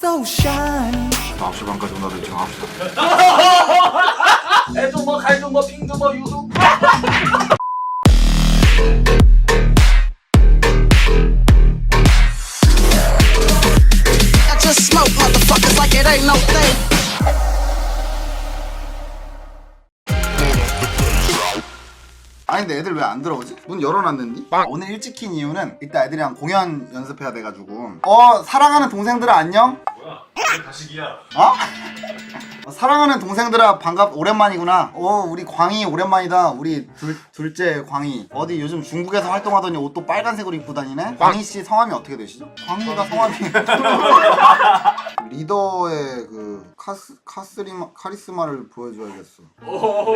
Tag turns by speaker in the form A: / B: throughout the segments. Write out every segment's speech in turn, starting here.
A: so shiny.
B: 9시 반까지 온다더니 지금 9시
C: 애도 뭐 갈도 뭐 핑도 뭐 유도
A: I just smoke motherfuckers like it ain't no thing.
B: 아니 근데 애들 왜 안 들어오지? 문 열어놨는디? 오늘 일찍 킨 이유는 이따 애들이랑 공연 연습해야 돼가지고. 어 사랑하는 동생들아 안녕?
C: 뭐야? 가식이야
B: 어? 어, 사랑하는 동생들아 반갑 오랜만이구나. 어 우리 광희 오랜만이다. 우리 둘, 둘째 광희. 어디 요즘 중국에서 활동하더니 옷도 빨간색으로 입고 다니네? 광희 씨 성함이 어떻게 되시죠? 광희가 성함이 리더의 그 카스 카스리마 카리스마를 보여줘야겠어.
C: 오호호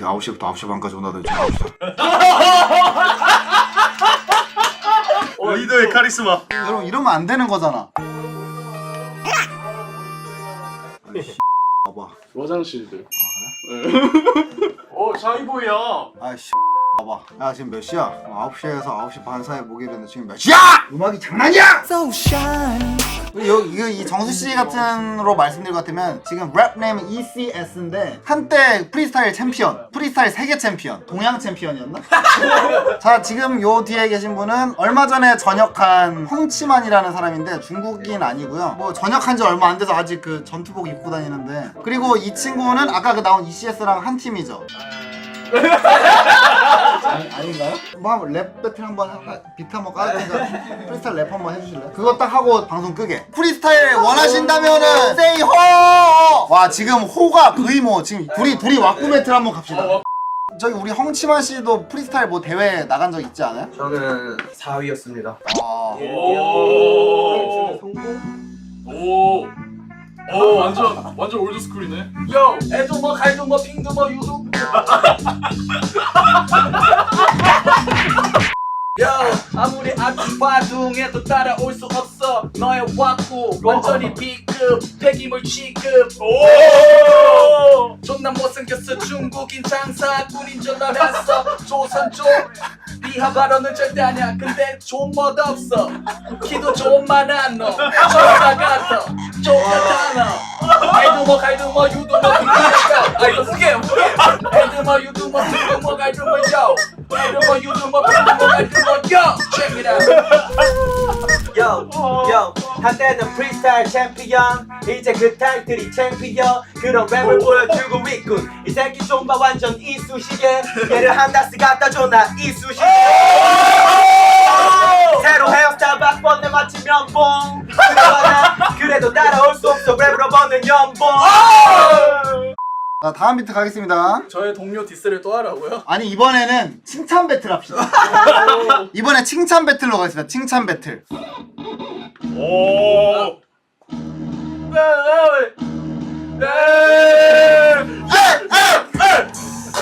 B: 계속 9시부터 9시 반까지 온다더니 지금 9시
C: 어, 리더의 카리스마
B: 여러분 이러면 안 되는 거잖아 아니 씨 봐봐
D: 화장실들.
C: 오 샤이보이야
B: 아이씨 봐봐 야 지금 몇 시야? 어, 9시에서 9시 반 사이에 모기로 했는데 지금 몇 시야? 음악이 장난이야?
A: So shiny.
B: 여기 이거 이 정수 씨 같은로 말씀드릴 것 같으면 지금 랩 네임은 ECS인데 한때 프리스타일 챔피언 프리스타일 세계 챔피언 동양 챔피언이었나? 자 지금 요 뒤에 계신 분은 얼마 전에 전역한 홍치만이라는 사람인데 중국인 아니고요. 뭐 전역한 지 얼마 안 돼서 아직 그 전투복 입고 다니는데. 그리고 이 친구는 아까 그 나온 ECS랑 한 팀이죠 아닌가요? 뭐랩 배틀 한번 하- 비트 한번 깔았으니까 프리스타일 랩 한번 해주실래요? 그거 딱 하고 방송 끄게 프리스타일 원하신다면은 세이 호! 와 지금 호가 의모 지금 둘이 둘이 왁구 배틀 한번 갑시다 저기 우리 홍치만 씨도 프리스타일 뭐 대회 나간 적 있지 않아요?
E: 저는 4위였습니다.
B: 아
C: 오 오. 오 완전 완전 올드 스쿨이네 요 애도 뭐 갈도 뭐 핑도 뭐 유도 아무리 아픈 바둥에도 따라올 수 없어. 너의 와꾸 완전히 B급 폐기물 취급. 오! 존나 못생겼어. 중국인 장사꾼인 줄 알았어. 조선족 비하 발언은 절대 아니야. 근데 좋은 멋 없어. 키도 좀 많아 너. 조사 같아 조카 너. 애도 뭐 갈도 뭐 유도 뭐 핑도 아
E: 한때는 프리스타일 챔피언, 이제 그 타이틀이 챔피언. 그런 랩을 보여주고 있군. 이 새끼 좀 봐 완전 이쑤시개. 얘를 한 다스 갖다 줘나 이쑤시개. 새로 헤어스타일 바꿨네 마치 면봉. 그러나 그래도 따라올 수 없어 랩으로 버는 연봉.
B: 자 다음 비트 가겠습니다
C: 저의 동료 디스를 또 하라고요?
B: 아니 이번에는 칭찬 배틀 합시다 이번에 칭찬 배틀로 가겠습니다 칭찬 배틀
C: 오.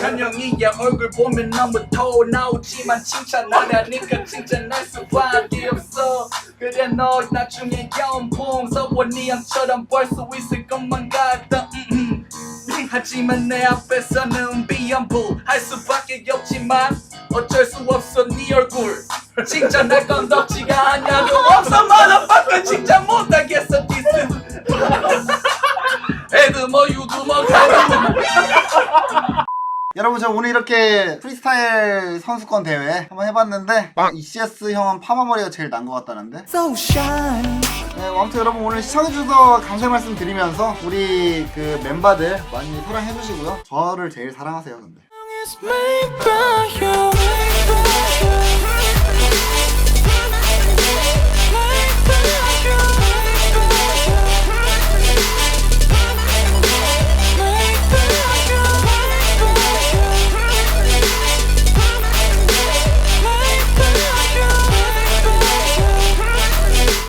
C: 현영이야 얼굴 보면 너무 더 나오지만 칭찬 안 하니까 칭찬할 수밖에 없어 그래 너 나중에 연봉 서원이 형처럼 벌 수 있을 것만 같다 음, 음. 하지만 내 앞에서는 비연부 할 수밖에 없지만 어쩔 수 없어 네 얼굴 칭찬할 건 덥지가 않냐고 없어. Motherfucker 칭찬 못하겠어 디스. 애드 뭐 유드 뭐 가드
B: 여러분 저 오늘 이렇게 프리스타일 선수권 대회 한번 해봤는데 ECS 형은 파마머리가 제일 난 것 같다는데?
A: So shiny.
B: 네, 아무튼 여러분 오늘 시청해주셔서 감사의 말씀 드리면서 우리 그 멤버들 많이 사랑해주시고요. 저를 제일 사랑하세요 근데.
A: It's made by you.